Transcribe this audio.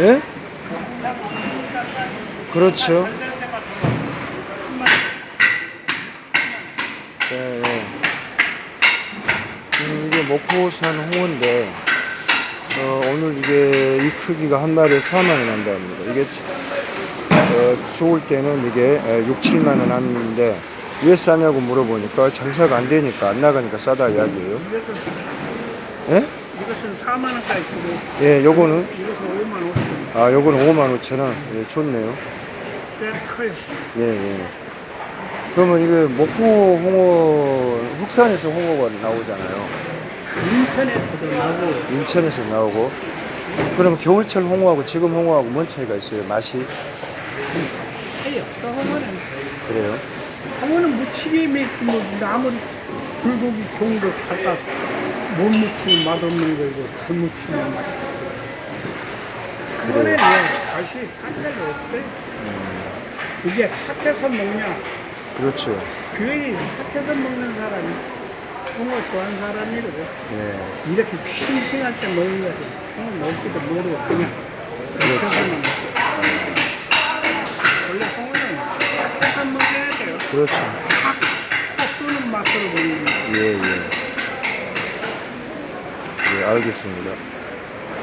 예? 그렇죠. 네, 네. 음, 이게 목포산 홍어인데 어, 오늘 이게 이 크기가 한 마리에 4만 원 한답니다. 이게 어, 좋을 때는 이게 6, 7만 원 하는데 왜 싸냐고 물어보니까 장사가 안 되니까 안 나가니까 싸다 이야기예요. 예? 이것은 4만 원까지 주고 예, 요거는 이것은 5만 5천 원. 아, 요거는 5만 5천 원. 예, 좋네요. 꽤 커요. 예, 예. 그러면 이게 목포 홍어, 흑산에서 홍어가 나오잖아요. 인천에서도 나고 인천에서 나오고. 그럼 겨울철 홍어하고 지금 홍어하고 뭔 차이가 있어요? 맛이? 차이 없어 홍어는. 그래요? 홍어는 무치게 맺지 뭐 아무리 불고기 종도 갖다 못 무치면 맛없는 거고 잘 무치면 맛있어. 이번에 다시 사태가 없어요. 이게 사태서 먹냐? 그렇죠. 교회에 사태서 먹는 사람이 홍어 좋아하는 사람이거든. 예. 이렇게 싱싱할 때 먹는 것은 홍어 먹지도 모르고 그냥 사태서만 먹고. 원래 홍어는 사태서 먹어야 돼요. 그렇죠. 팍 쏘는 맛으로 먹는 거. 예, 예. 예, 알겠습니다.